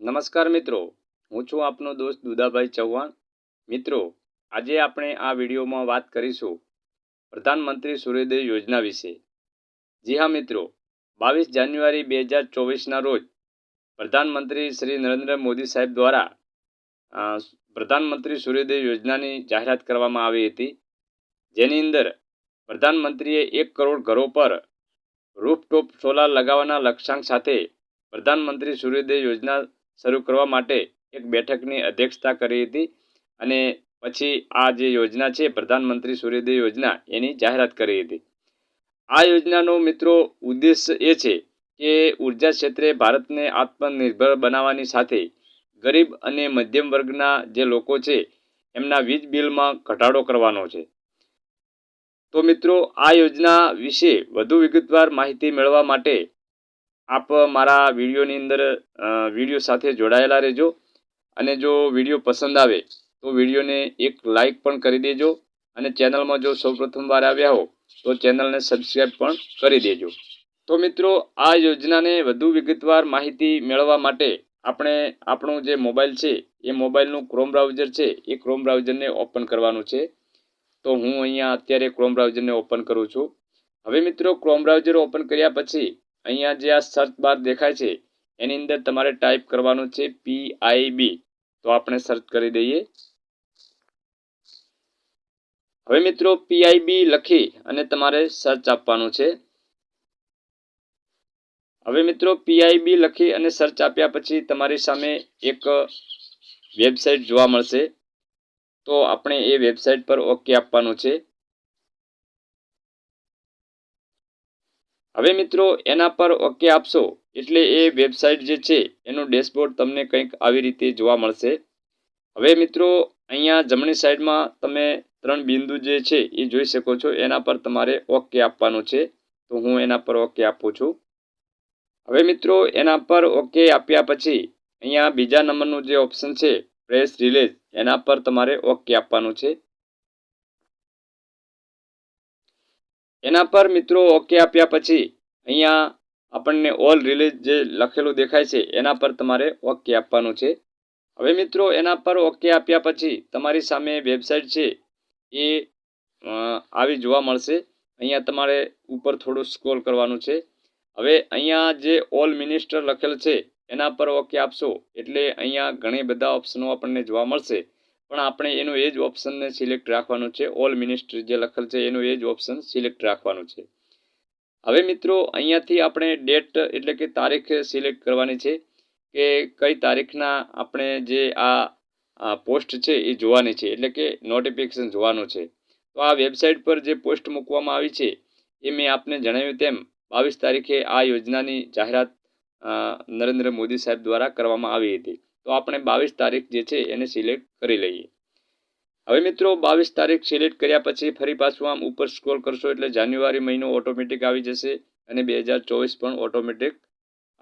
નમસ્કાર મિત્રો, હું છું આપનો દોસ્ત દુદાભાઈ ચૌહાણ. મિત્રો, આજે આપણે આ વિડીયોમાં વાત કરીશું પ્રધાનમંત્રી સૂર્યોદય યોજના વિશે. જી હા મિત્રો, બાવીસ જાન્યુઆરી બે હજાર ચોવીસના રોજ પ્રધાનમંત્રી શ્રી નરેન્દ્ર મોદી સાહેબ દ્વારા પ્રધાનમંત્રી સૂર્યોદય યોજનાની જાહેરાત કરવામાં આવી હતી. જેની અંદર પ્રધાનમંત્રીએ એક કરોડ ઘરો પર રૂફટોપ સોલાર લગાવવાના લક્ષ્યાંક સાથે પ્રધાનમંત્રી સૂર્યોદય યોજના શરૂ કરવા માટે એક બેઠકની અધ્યક્ષતા કરી હતી અને પછી આ જે યોજના છે, પ્રધાનમંત્રી સૂર્યોદય યોજના, એની જાહેરાત કરી હતી. આ યોજનાનો મિત્રો ઉદ્દેશ એ છે કે ઊર્જા ક્ષેત્રે ભારતને આત્મનિર્ભર બનાવવાની સાથે ગરીબ અને મધ્યમ વર્ગના જે લોકો છે, એમના વીજ બિલમાં ઘટાડો કરવાનો છે. તો મિત્રો, આ યોજના વિશે વધુ વિગતવાર માહિતી મેળવવા માટે આપ મારા વિડીયોની અંદર વીડિયો સાથે જોડાયેલા રહેજો. અને જો વીડિયો પસંદ આવે, તો વિડીયોને એક લાઈક પણ કરી દેજો. અને ચેનલમાં જો સૌ પ્રથમવાર આવ્યા હો, તો ચેનલને સબસ્ક્રાઈબ પણ કરી દેજો. તો મિત્રો, આ યોજનાને વધુ વિગતવાર માહિતી મેળવવા માટે આપણે આપણું જે મોબાઈલ છે, એ મોબાઈલનું ક્રોમ બ્રાઉઝર છે, એ ક્રોમ બ્રાઉઝરને ઓપન કરવાનું છે. તો હું અહીંયા અત્યારે ક્રોમ બ્રાઉઝરને ઓપન કરું છું. હવે મિત્રો ક્રોમ બ્રાઉઝર ઓપન કર્યા પછી અહીંયા જે આ સર્ચ બાર દેખાય છે, એની અંદર તમારે ટાઈપ કરવાનું છે પી આઈ બી તો આપણે સર્ચ કરી દઈએ. હવે મિત્રો પીઆઈબી લખી અને તમારે સર્ચ આપવાનું છે. હવે મિત્રો પીઆઈબી લખી અને સર્ચ આપ્યા પછી તમારી સામે એક વેબસાઇટ જોવા મળશે. તો આપણે એ વેબસાઇટ પર ઓકે આપવાનું છે. હવે મિત્રો, એના પર ઓકે આપશો? એટલે એ વેબસાઇટ જે છે, એનું ડેશબોર્ડ તમને કંઈક આવી રીતે જોવા મળશે. હવે મિત્રો, અહીંયા જમણી સાઈડમાં તમે ત્રણ બિંદુ જે છે, એ જોઈ શકો છો. એના પર તમારે ઓકે આપવાનું છે. તો હું એના પર ઓકે આપું છું. હવે મિત્રો, એના પર ઓકે આપ્યા પછી, અહીંયા બીજા નંબરનું જે ઓપ્શન છે, પ્રેસ રિલીઝ, એના પર તમારે ઓકે આપવાનું છે. એના પર મિત્રો ઓકે આપ્યા પછી અહીંયા આપણને ઓલ રિલીઝ જે લખેલું દેખાય છે, એના પર તમારે ઓકે આપવાનું છે. હવે મિત્રો એના પર ઓકે આપ્યા પછી તમારી સામે વેબસાઇટ છે એ આવી જોવા મળશે. અહીંયા તમારે ઉપર થોડું સ્ક્રોલ કરવાનું છે. હવે અહીંયા જે ઓલ મિનિસ્ટર લખેલ છે, એના પર ઓકે આપશો એટલે અહીંયા ઘણી બધા ઓપ્શનો આપણને જોવા મળશે. પણ આપણે એનું એ જ ઓપ્શનને સિલેક્ટ રાખવાનું છે. ઓલ મિનિસ્ટ્રી જે લખેલ છે એનું એ જ ઓપ્શન સિલેક્ટ રાખવાનું છે. હવે મિત્રો, અહીંયાથી આપણે ડેટ એટલે કે તારીખ સિલેક્ટ કરવાની છે કે કઈ તારીખના આપણે જે આ પોસ્ટ છે એ જોવાની છે. એટલે કે નોટિફિકેશન જોવાનું છે. તો આ વેબસાઇટ પર જે પોસ્ટ મૂકવામાં આવી છે એ મેં આપને જણાવ્યું તેમ બાવીસ તારીખે આ યોજનાની જાહેરાત નરેન્દ્ર મોદી સાહેબ દ્વારા કરવામાં આવી હતી. તો આપણે બાવીસ તારીખ જે છે એને સિલેક્ટ કરી લઈએ. હવે મિત્રો, બાવીસ તારીખ સિલેક્ટ કર્યા પછી ફરી પાછું આમ ઉપર સ્ક્રોલ કરશો એટલે જાન્યુઆરી મહિનો ઓટોમેટિક આવી જશે અને બે હજાર ચોવીસ પણ ઓટોમેટિક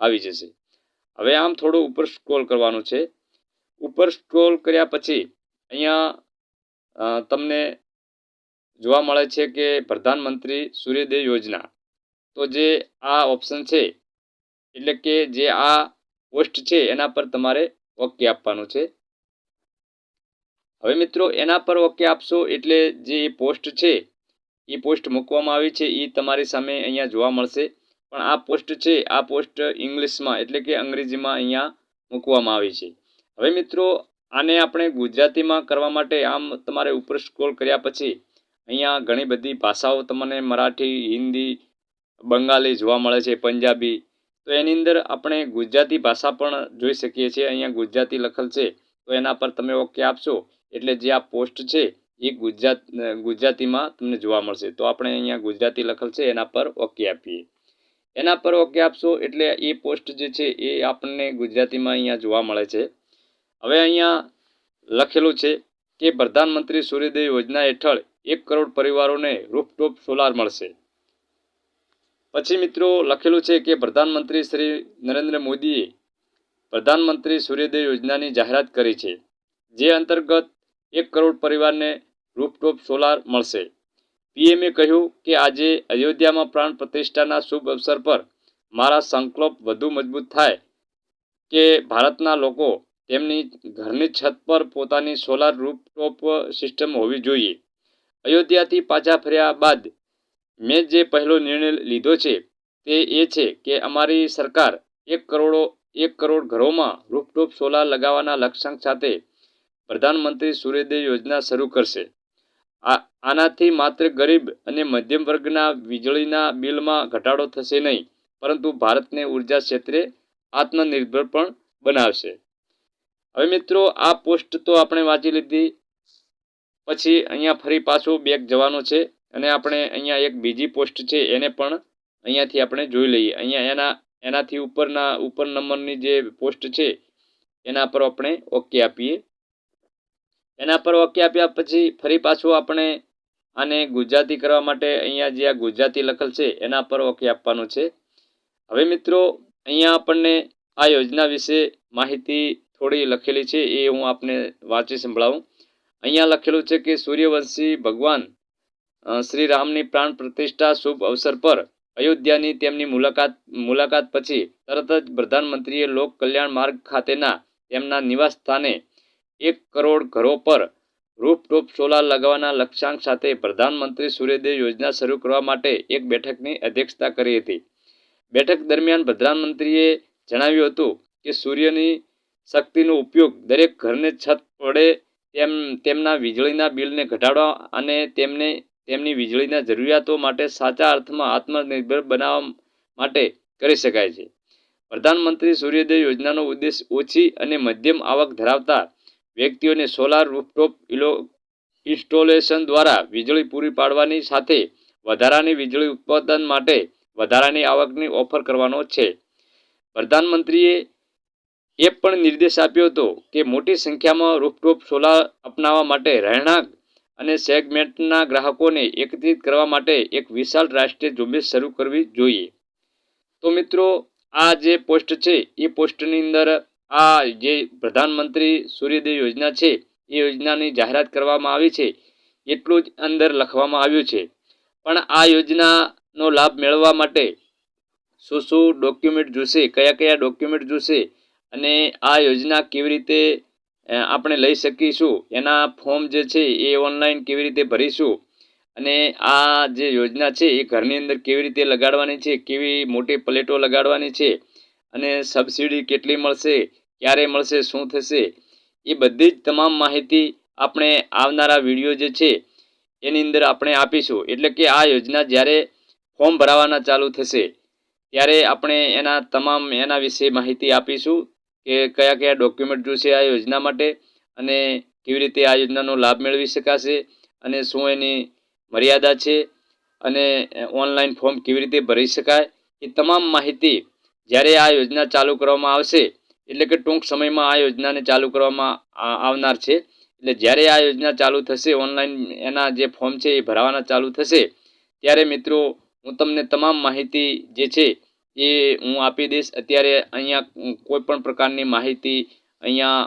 આવી જશે. હવે આમ થોડું ઉપર સ્ક્રોલ કરવાનું છે. ઉપર સ્ક્રોલ કર્યા પછી અહીંયા તમને જોવા મળે છે કે પ્રધાનમંત્રી સૂર્યોદય યોજના. તો જે આ ઓપ્શન છે, એટલે કે જે આ પોસ્ટ છે, એના પર તમારે ઓકે આપવાનું છે. હવે મિત્રો, એના પર ઓકે આપશો એટલે જે પોસ્ટ છે, એ પોસ્ટ મૂકવામાં આવી છે એ તમારી સામે અહીંયા જોવા મળશે. પણ આ પોસ્ટ છે, આ પોસ્ટ ઇંગ્લિશમાં એટલે કે અંગ્રેજીમાં અહીંયા મૂકવામાં આવી છે. હવે મિત્રો, આને આપણે ગુજરાતીમાં કરવા માટે આમ તમારે ઉપર સ્ક્રોલ કર્યા પછી અહીંયા ઘણી બધી ભાષાઓ તમને મરાઠી, હિન્દી, બંગાળી જોવા મળે છે, પંજાબી તો એની અંદર આપણે ગુજરાતી ભાષા પણ જોઈ શકીએ છીએ. અહીંયા ગુજરાતી લખેલ છે. તો એના પર તમે ઓકે આપશો. એટલે જે આ પોસ્ટ છે, એ ગુજરાત ગુજરાતીમાં તમને જોવા મળશે. તો આપણે અહીંયા ગુજરાતી લખેલ છે, એના પર ઓકે આપીએ. એના પર ઓકે આપશો એટલે એ પોસ્ટ જે છે, એ આપણને ગુજરાતીમાં અહીંયા જોવા મળે છે. હવે અહીંયા લખેલું છે કે, પ્રધાનમંત્રી સૂર્યોદય યોજના હેઠળ એક કરોડ પરિવારોને રૂફટોપ સોલાર મળશે. પછી મિત્રો લખેલું છે કે પ્રધાનમંત્રી શ્રી નરેન્દ્ર મોદીએ પ્રધાનમંત્રી સૂર્યોદય યોજનાની જાહેરાત કરી છે, જે અંતર્ગત એક કરોડ પરિવારને રૂપટોપ સોલાર મળશે. પીએમએ કહ્યું કે આજે અયોધ્યામાં પ્રાણ પ્રતિષ્ઠાના શુભ અવસર પર મારા સંકલ્પ વધુ મજબૂત થાય કે ભારતના લોકો તેમની ઘરની છત પર પોતાની સોલાર રૂપટોપ સિસ્ટમ હોવી જોઈએ. અયોધ્યાથી પાછા ફર્યા બાદ મેં જે પહેલો નિર્ણય લીધો છે તે એ છે કે અમારી સરકાર એક કરોડો, એક કરોડ ઘરોમાં રૂપટોપ સોલાર લગાવવાના લક્ષ્યાંક સાથે પ્રધાનમંત્રી સૂર્યોદય યોજના શરૂ કરશે. આ, આનાથી માત્ર ગરીબ અને મધ્યમ વર્ગના વીજળીના બિલમાં ઘટાડો થશે નહીં, પરંતુ ભારતને ઊર્જા ક્ષેત્રે આત્મનિર્ભર પણ બનાવશે. હવે મિત્રો, આ પોસ્ટ તો આપણે વાંચી લીધી. પછી અહીંયા ફરી પાછું બેક જવાનો છે. અને આપણે અહીંયા એક બીજી પોસ્ટ છે, એને પણ અહીંયાથી આપણે જોઈ લઈએ. અહીંયા એના, એનાથી ઉપરના, ઉપર નંબરની જે પોસ્ટ છે, એના પર આપણે ઓકે આપીએ. એના પર ઓકે આપ્યા પછી ફરી પાછું આપણે આને ગુજરાતી કરવા માટે અહીંયા જે આ ગુજરાતી લખેલ છે, એના પર ઓકે આપવાનું છે. હવે મિત્રો, અહીંયા આપણને આ યોજના વિશે માહિતી થોડી લખેલી છે, એ હું આપને વાંચી સંભળાવું. અહીંયા લખેલું છે કે સૂર્યવંશી ભગવાન શ્રી રામની પ્રાણ પ્રતિષ્ઠા શુભ અવસર પર અયોધ્યાની તેમની મુલાકાત મુલાકાત પછી તરત જ પ્રધાનમંત્રીએ લોક કલ્યાણ માર્ગ ખાતેના તેમના નિવાસ સ્થાને એક કરોડ ઘરો પર રૂફટોપ સોલાર લગાવવાના લક્ષ્યાંક સાથે પ્રધાનમંત્રી સૂર્યોદય યોજના શરૂ કરવા માટે એક બેઠકની અધ્યક્ષતા કરી હતી. બેઠક દરમિયાન પ્રધાનમંત્રીએ જણાવ્યું હતું કે સૂર્યની શક્તિનો ઉપયોગ દરેક ઘરને છત પડે તેમ, તેમના વીજળીના બિલને ઘટાડવા અને તેમને તેમની વીજળીના જરૂરિયાતો માટે સાચા અર્થમાં આત્મનિર્ભર બનાવવા માટે કરી શકાય છે. પ્રધાનમંત્રી સૂર્યોદય યોજનાનો ઉદ્દેશ ઓછી અને મધ્યમ આવક ધરાવતા વ્યક્તિઓને સોલાર રૂફટોપ ઇન્સ્ટોલેશન દ્વારા વીજળી પૂરી પાડવાની સાથે વધારાની વીજળી ઉત્પાદન માટે વધારાની આવકની ઓફર કરવાનો છે. પ્રધાનમંત્રીએ એ પણ નિર્દેશ આપ્યો હતો કે મોટી સંખ્યામાં રૂફટોપ સોલાર અપનાવવા માટે રહેણાંક અને સેગમેન્ટના ગ્રાહકોને એકત્રિત કરવા માટે એક વિશાળ રાષ્ટ્રીય ઝુંબેશ શરૂ કરવી જોઈએ. તો મિત્રો, આ જે પોસ્ટ છે, એ પોસ્ટની અંદર આ જે પ્રધાનમંત્રી સૂર્યોદય યોજના છે, એ યોજનાની જાહેરાત કરવામાં આવી છે. એટલું જ અંદર લખવામાં આવ્યું છે. પણ આ યોજનાનો લાભ મેળવવા માટે શું શું ડોક્યુમેન્ટ જોશે, કયા કયા ડોક્યુમેન્ટ જોશે અને આ યોજના કેવી રીતે આપણે લઈ શકીશું. એના ફોર્મ જે છે એ ઓનલાઈન કેવી રીતે ભરીશું? અને આ જે યોજના છે એ ઘરની અંદર કેવી રીતે લગાડવાની છે? કેવી મોટી પ્લેટો લગાડવાની છે? અને સબસિડી કેટલી મળશે? ક્યારે મળશે? શું થશે? એ બધી જ તમામ માહિતી આપણે આવનારા વીડિયો જે છે એની અંદર આપણે આપીશું. એટલે કે આ યોજના જ્યારે ફોર્મ ભરાવાના ચાલુ થશે, ત્યારે આપણે એના તમામ એના વિશે માહિતી આપીશું. કે કયા કયા ડોક્યુમેન્ટ જોશે આ યોજના માટે અને કેવી રીતે આ યોજનાનો લાભ મેળવી શકાશે અને શું એની મર્યાદા છે અને ઓનલાઈન ફોર્મ કેવી રીતે ભરી શકાય એ તમામ માહિતી જ્યારે આ યોજના ચાલુ કરવામાં આવશે, એટલે કે ટૂંક સમયમાં આ યોજનાને ચાલુ કરવામાં આવનાર છે, એટલે જ્યારે આ યોજના ચાલુ થશે ઓનલાઈન એના જે ફોર્મ છે એ ભરાવાના ચાલુ થશે, ત્યારે મિત્રો હું તમને તમામ માહિતી જે છે એ હું આપી દઈશ. અત્યારે અહીંયા કોઈ પણ પ્રકારની માહિતી અહીંયા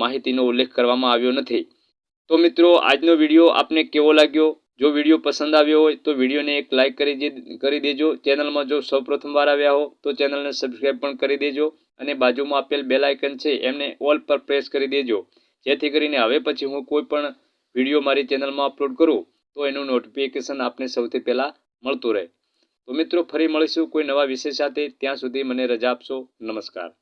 માહિતીનો ઉલ્લેખ કરવામાં આવ્યો નથી. તો મિત્રો, આજનો વીડિયો આપને કેવો લાગ્યો? જો વીડિયો પસંદ આવ્યો હોય તો વિડીયોને એક લાઇક કરી કરી દેજો. ચેનલમાં જો સૌ પ્રથમવાર આવ્યા હો તો ચેનલને સબસ્ક્રાઈબ પણ કરી દેજો અને બાજુમાં આપેલ બેલ આઇકન છે એમને ઓલ પર પ્રેસ કરી દેજો. જેથી કરીને હવે પછી હું કોઈ પણ વીડિયો મારી ચેનલમાં અપલોડ કરું તો એનું નોટિફિકેશન આપને સૌથી પહેલાં મળતું રહે. તો મિત્રો ફરી મળીશું કોઈ નવા વિષય સાથે. ત્યાં સુધી મને રજા આપશો. નમસ્કાર.